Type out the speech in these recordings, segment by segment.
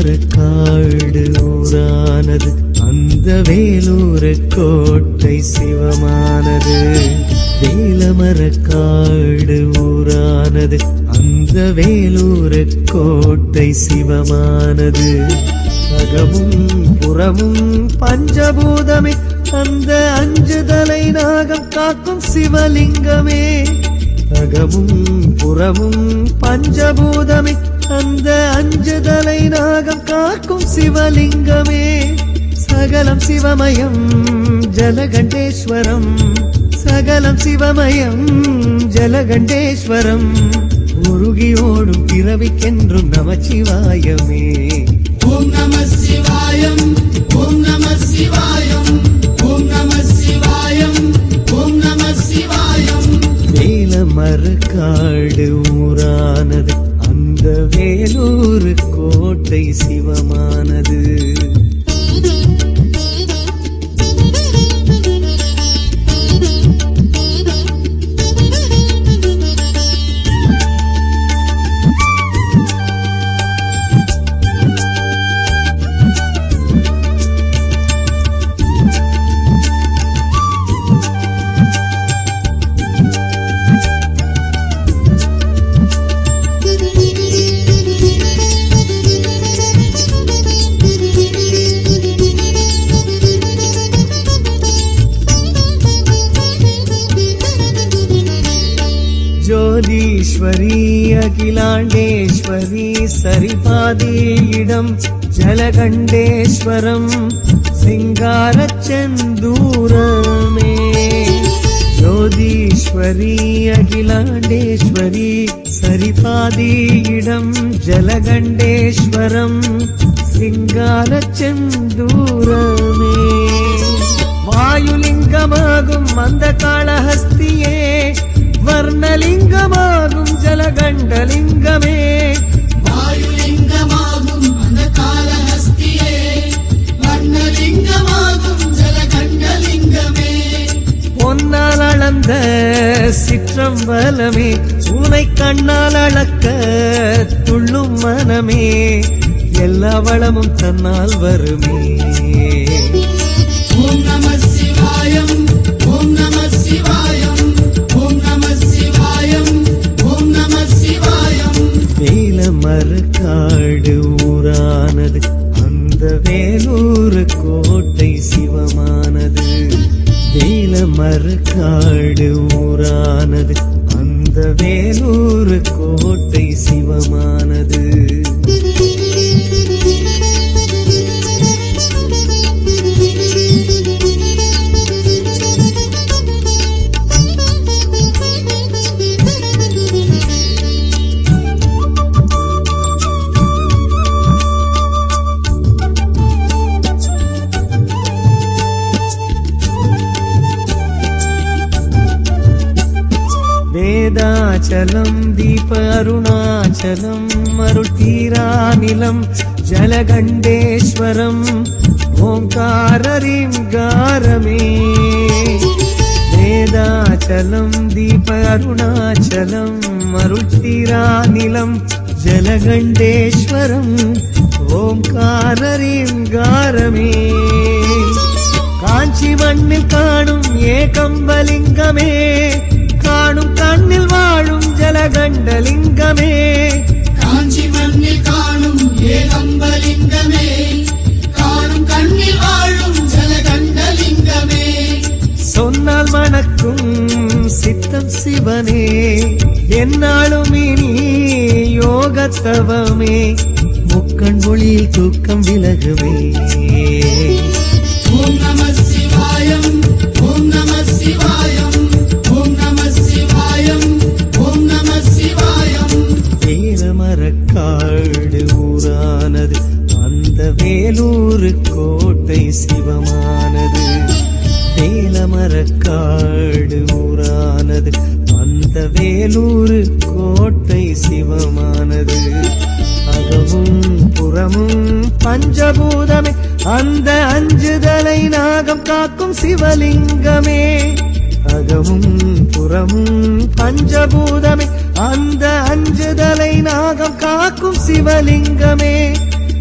வேலமரக்காடு ஊரானது அந்த வேலூர கோட்டை சிவமானது. வேலமரக்காடு ஊரானது அந்த வேலூர கோட்டை சிவமானது. அகமும் புறமும் பஞ்சபூதமே அந்த அஞ்சு தலை நாகம் காக்கும் சிவலிங்கமே. அகமும் புறமும் பஞ்சபூதமே அந்த அஞ்சுதலை நாகம் காக்கும் சிவலிங்கமே. சகலம் சிவமயம் ஜலகண்டேஸ்வரம். சகலம் சிவமயம் ஜலகண்டேஸ்வரம். உருகி பிறவிக்கென்றும் நமச்சிவாயமே வேலூர் கோட்டை சிவமானது. ஜோதீஸ்வரி அகிலாண்டேஸ்வரி சரிபாதியிடம் ஜலகண்டேஸ்வரம் சிங்காரச் செந்தூரமே ஜோதீஸ்வரி அகிலாண்டேஸ்வரி சரிபாதியிடம் ஜலகண்டேஸ்வரம் சிங்காரச் செந்தூரமே வாயுலிங்கமாகும் அந்த காலஹஸ்தியே வர்ணலிங்கமாகும் ஜலகண்டலிங்கமே. வாயுலிங்கமாகும் அந்த காலஹஸ்தியே. வர்ணலிங்கமாகும் ஜலகண்டலிங்கமே. பொன்னால் அளந்த சிற்றம்பலமே உனை கண்ணால் அளக்க துள்ளும் மனமே. எல்லா வளமும் தன்னால் வருமே. ஓம் நம சிவாயம் ஓம் நம சிவாயம் மறுக்காடு ஊரானது. அந்த வேலூர் கோட்டை சிவமானது. வேல மறுக்காடு ஊரானது. அந்த வேலூர் கோட்டை சிவமானது. வேதாச்சலம் தீப அருணாச்சலம் அருட்டீராநிலம் ஜலகண்டேஸ்வரம் ஓங்காரரிம் காரமே வேதாச்சலம் தீப அருணாச்சலம் அருட்டீராநிலம் ஜலகண்டேஸ்வரம் ஓங்காரரிம் காரமே காஞ்சி மண்ணில் காணும் ஏகம்பலிங்கமே காணும் கண்ணில் வாழும் ஜலகண்டலிங்கமே காஞ்சி மண்ணில் காணும் ஏகம்பலிங்கமே. காணும் கண்ணில் வாழும் ஜலகண்டலிங்கமே. சொன்னால் மணக்கும் சித்தம் சிவனே. என்னாலும் இனி யோகத்தவமே. முக்கண் மொழியில் தூக்கம் விலகுமே. காடு ஊரானது அந்த வேலூர் கோட்டை சிவமானது. அகவும் புறமும் பஞ்சபூதமே அந்த அஞ்சு தலை நாகம் காக்கும் சிவலிங்கமே. அகமும் புறமும் பஞ்சபூதமே அந்த அஞ்சு தலை நாகம் காக்கும் சிவலிங்கமே.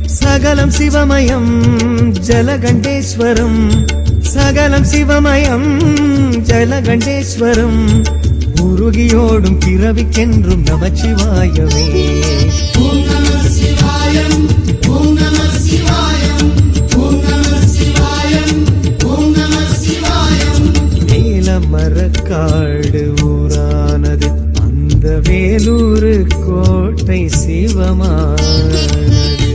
சகலம் சிவமயம் ஜலகண்டேஸ்வரம் சகலம் சிவமயம் ஜலகண்டேஸ்வரம். உருகியோடும் பிறவிக்கென்றும் நமச்சிவாயவே ஓம் சிவாயம் ஓம் ஊரானது அந்த வேலூர் கோட்டை சிவமானது.